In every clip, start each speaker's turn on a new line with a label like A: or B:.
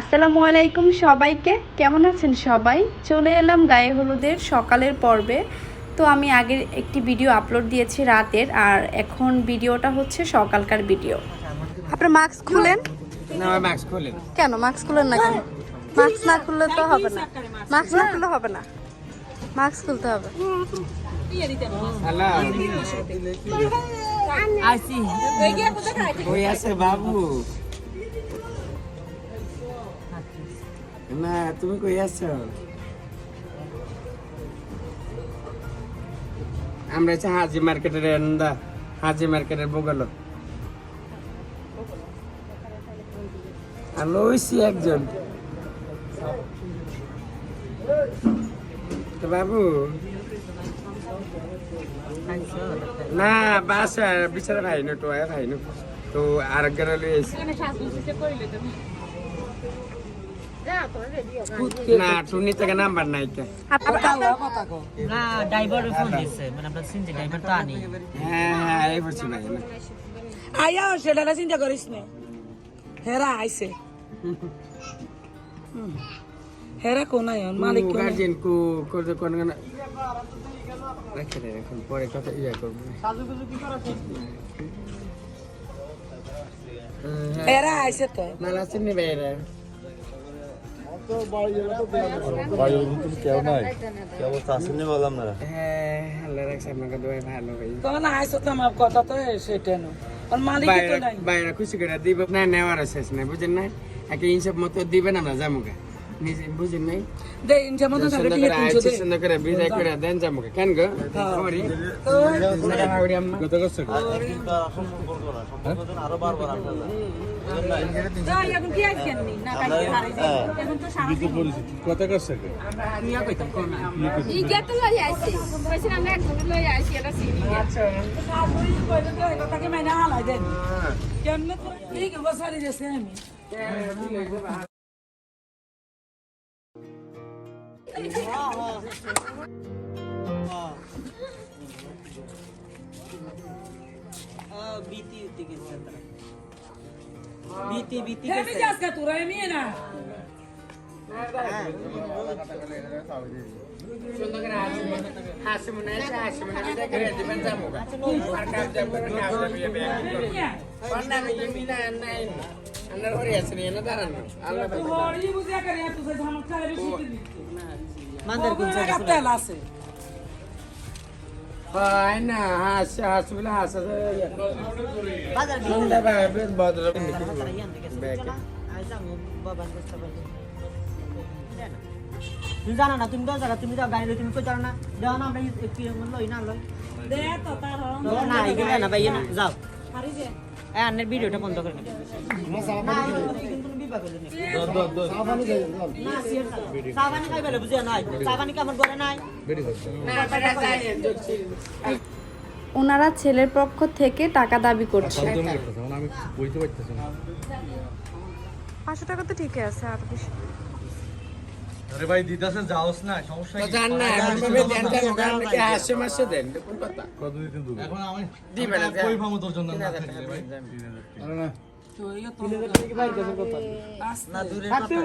A: আসসালামু আলাইকুম সবাইকে। কেমন আছেন সবাই? চলে এলাম গায়ে হলুদের সকালের পর্বে। তো আমি আগের একটি ভিডিও আপলোড দিয়েছি রাতের আর এখন ভিডিওটা হচ্ছে সকালকার ভিডিও আপনার মাস্ক খুলেন?
B: না মাস্ক খোলেন
A: কেন মাস্ক খুলেন না কেন? মাস্ক না খুললে তো হবে না। মাস্ক না খুললে হবে না। মাস্ক খুলতে হবে।
B: হ্যালো কই আছে বাবু। না, তুমি কই আছো? আমরা হচ্ছে হাজি মার্কেটের এন্দা হাজি মার্কেটের বগল আর লইছি একজন। বাবু? না, বাসা, বিচারা ভাই না টোয়া ভাই না তো আর গেলে না টুনি থেকে নাম্বার নাই কে।
C: না ড্রাইভার ফোন দিচ্ছে মানে আমরা চিনছি ড্রাইভার তো আনি।
B: হ্যাঁ হ্যাঁ এই বলছি ভাই না
D: আয়া সেটা চিন্তা করিস না। হেরা আইছে। হেরা কোন আয়ন মালিক কোন
B: গার্জেন কো করতে কোন কোন রেখে দে এখন পরে কথা ইয়া করব।
D: হেরা আইছে তো।
B: নালা চিনি বাইরে
E: বায়ুর ভিতরে কেউ নাই? কি অবস্থা? আসেনি বললাম না
B: হ্যাঁ আল্লাহ রাখছে আপনাকে দোয়া ভালো ভাই
D: তখন আইছে তো আমার কথা তো সেটা না। আর মালিক তো
B: বাইরে
D: নাই।
B: বাইরে খুশি করে দিব। না নেওয়ার শেষ নাই বুঝেন না একে ইনসব মতো দিবেন আমরা জামুকা নিজে বুঝেন নাই?
D: দে ইনজা মতো
B: সুন্দর
D: থাকে তিনশো দে।
B: সুন্দর করে বিদায় করে দেন জামুকা কেন গো? করি সারা। হাওড়ি আম্মা।
E: কত করছে কিন্তু আর বারবার যায়
D: এখন কি আইছেন নি না কাই হারাই এখন তো সারা
E: কিন্তু পরিচিতি কত করছে কে
B: ইয়া কইতাম কোন
C: BT BT
D: heavy যাস তোরা না
B: মনে মনে মিনা নি না আল্লাহ
D: তোরি খাই বেশি
C: মান্দের কোন জায়গা
D: আছে
C: তুমি জানো না তুমি তো জানো তুমি তো গাড়ি লই, তুমি কই জানো না? দেও না আমরা একটু লই না লই।
D: দে তো তার
C: না এগুলো না ভাই না যাও।
D: হারি যে।
C: আন্নের ভিডিওটা বন্ধ করে না।
A: ওনারা ছেলের পক্ষ থেকে টাকা দাবি করছে পাঁচশো টাকা তো ঠিকই আছে আর বেশি
E: আরে ভাই দিদাসে যাওস না সমস্যা
B: তো জান না ভাবে দেন হাসে মাসে দেন কোন কথা
E: কত দেবো এখন আমি
B: দিবেন না
E: কই তোর জন্য না ভাই আরে না
C: না দূরের কথা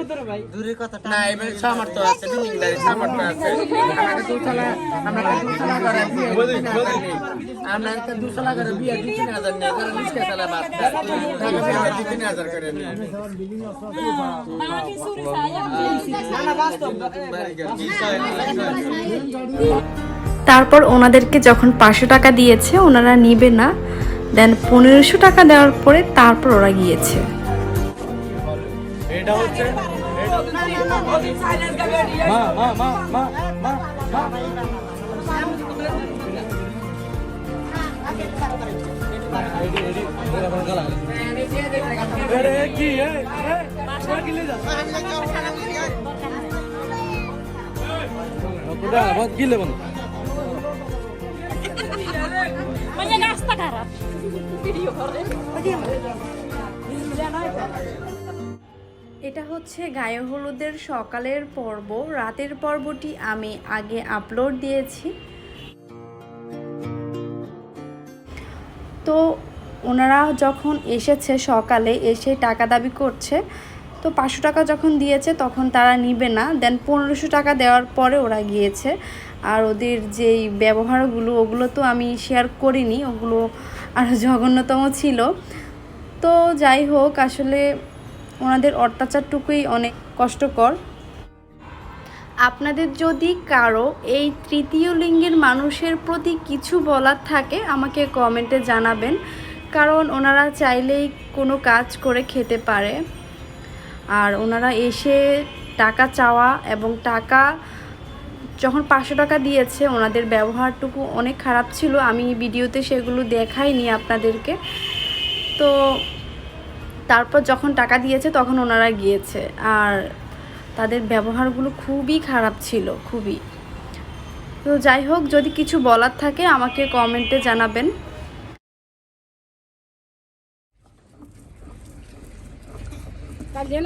C: দূরের কথা।
B: না এবার সামর্থ্য আছে সামর্থ্য আছে। আমাকে দুতলা আমাকে দুতলা করে বিয়ে তিন হাজার নেই। আমরা একটা দুতলা করে বিয়ে দুই তিন হাজার নেই কারণ নিষ্কা চালা বাদ। ঢাকা তিন হাজার করে
A: তারপর ওনাদেরকে যখন পাঁচশো টাকা দিয়েছে ওনারা নিবে না। দেন পনেরোশো টাকা দেওয়ার পরে তারপর ওরা গিয়েছে।
E: এটা হচ্ছে মা মা মা মা মা মা। আরে কি এ এ কি
A: এটা হচ্ছে গায়ে হলুদের সকালের পর্ব। রাতের পর্বটি আমি আগে আপলোড দিয়েছি। তো ওনারা যখন এসেছে সকালে, এসে টাকা দাবি করছে, তো পাঁচশো টাকা যখন দিয়েছে তখন তারা নিবে না। দেন পনেরোশো টাকা দেওয়ার পরে ওরা গিয়েছে। আর ওদের যেই ব্যবহারগুলো, ওগুলো তো আমি শেয়ার করিনি, ওগুলো আরও জঘন্যতম ছিল। তো যাই হোক, আসলে ওনাদের অত্যাচারটুকুই অনেক কষ্টকর। আপনাদের যদি কারও এই তৃতীয় লিঙ্গের মানুষের প্রতি কিছু বলার থাকে, আমাকে কমেন্টে জানাবেন। কারণ ওনারা চাইলেই কোনো কাজ করে খেতে পারে। আর ওনারা এসে টাকা চাওয়া এবং টাকা যখন পাঁচশো টাকা দিয়েছে, ওনাদের ব্যবহারটুকু অনেক খারাপ ছিল। আমি ভিডিওতে সেগুলো দেখাইনি আপনাদেরকে। তো তারপর যখন টাকা দিয়েছে, তখন ওনারা গিয়েছে। আর তাদের ব্যবহারগুলো খুবই খারাপ ছিল, খুবই। তো যাই হোক, যদি কিছু বলার থাকে, আমাকে কমেন্টে জানাবেন।
D: কাল যেন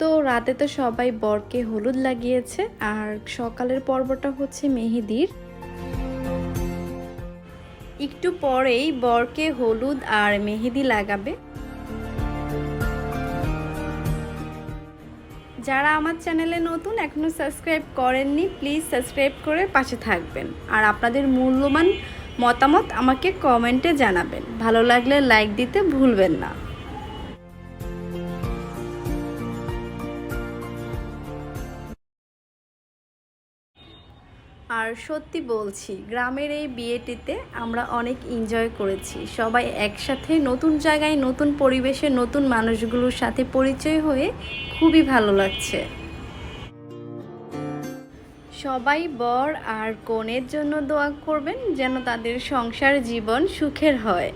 D: তো
A: রাতে তো সবাই বরকে হলুদ লাগিয়েছে, আর সকালের পর্বটা হচ্ছে মেহেদির। একটু পরেই বরকে হলুদ আর মেহেদি লাগাবে। যারা আমার চ্যানেলে নতুন এখনও সাবস্ক্রাইব করেননি, প্লিজ সাবস্ক্রাইব করে পাশে থাকবেন। আর আপনাদের মূল্যবান মতামত আমাকে কমেন্টে জানাবেন। ভালো লাগলে লাইক দিতে ভুলবেন না। আর সত্যি বলছি, গ্রামের এই বিয়েটিতে আমরা অনেক এনজয় করেছি। সবাই একসাথে নতুন জায়গায়, নতুন পরিবেশে, নতুন মানুষগুলোর সাথে পরিচয় হয়ে খুবই ভালো লাগছে। সবাই বর আর কনের জন্য দোয়া করবেন যেন তাদের সংসার জীবন সুখের হয়।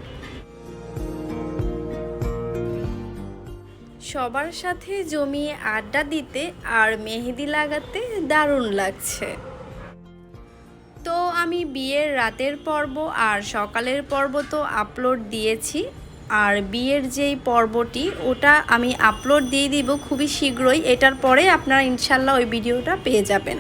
A: সবার সাথে জমিয়ে আড্ডা দিতে আর মেহেদি লাগাতে দারুণ লাগছে। তো আমি বিয়ের রাতের পর্ব আর সকালের পর্ব তো আপলোড দিয়েছি। আর বিয়ের যেই পর্বটি, ওটা আমি আপলোড দিয়ে দিব খুবই শীঘ্রই। এটার পরে আপনারা ইনশাল্লাহ ওই ভিডিওটা পেয়ে যাবেন।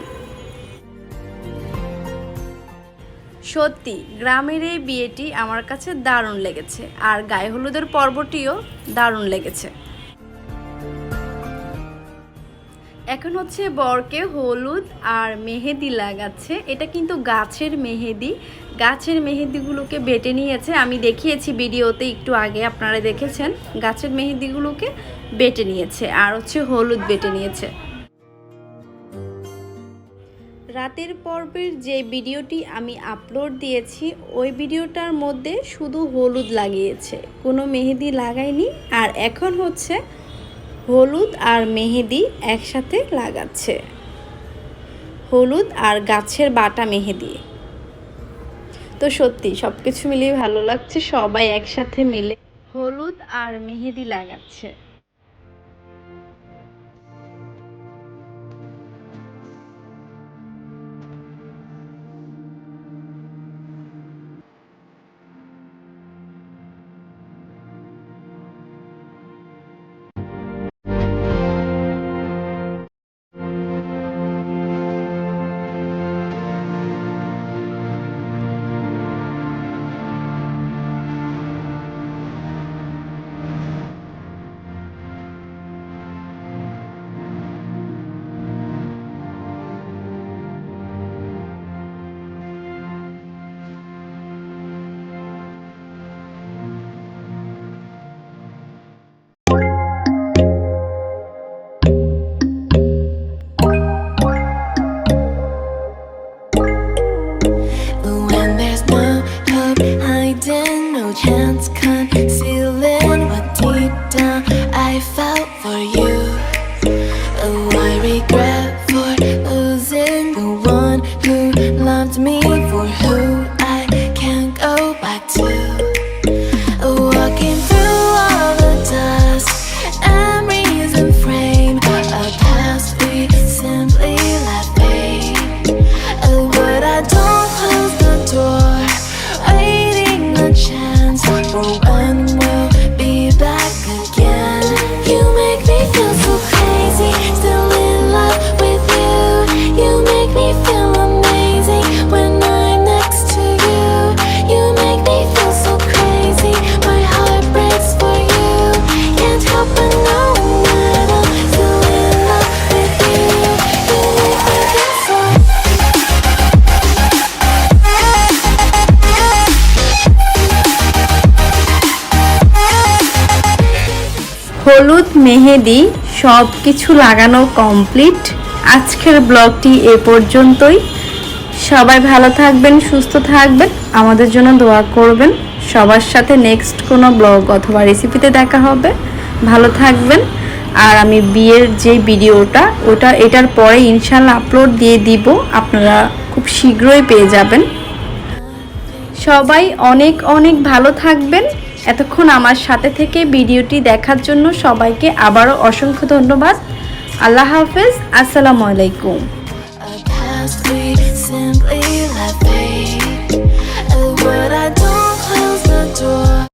A: সত্যি, গ্রামের এই বিয়েটি আমার কাছে দারুণ লেগেছে, আর গায়ে হলুদের পর্বটিও দারুণ লেগেছে। এখন হচ্ছে বরকে হলুদ আর মেহেদি লাগাচ্ছে, এটা কিন্তু গাছের মেহেদি, গাছের মেহেদিগুলোকে বেটে নিয়েছে, আমি দেখিয়েছি ভিডিওতে, একটু আগে আপনারা দেখেছেন, গাছের মেহেদিগুলোকে বেটে নিয়েছে, আর হচ্ছে হলুদ বেটে নিয়েছে। রাতের পর্বের যে ভিডিওটি আমি আপলোড দিয়েছি, ওই ভিডিওটার মধ্যে শুধু হলুদ লাগিয়েছে। কোনো মেহেদি লাগাইনি, আর এখন হচ্ছে হলুদ আর মেহেদি একসাথে লাগাচ্ছে। হলুদ আর গাছের বাটা মেহেদি। তো সত্যি সব কিছু মিলিয়ে ভালো লাগছে, সবাই একসাথে মিলে হলুদ আর মেহেদি লাগাচ্ছে। হলুদ মেহেদি সব কিছু লাগানো কমপ্লিট আজকের ব্লগটি এ পর্যন্তই। সবাই ভালো থাকবেন, সুস্থ থাকবেন। আমাদের জন্য দোয়া করবেন। সবার সাথে নেক্সট কোনো ব্লগ অথবা রেসিপিতে দেখা হবে। ভালো থাকবেন। আর আমি বিয়ের যে ভিডিওটা ওটা এটার পরে ইনশাল্লাহ আপলোড দিয়ে দিব। আপনারা খুব শীঘ্রই পেয়ে যাবেন। সবাই অনেক অনেক ভালো থাকবেন। এতক্ষণ আমার সাথে থেকে ভিডিওটি দেখার জন্য সবাইকে আবারও অসংখ্য ধন্যবাদ। আল্লাহ হাফেজ, আসসালামু আলাইকুম।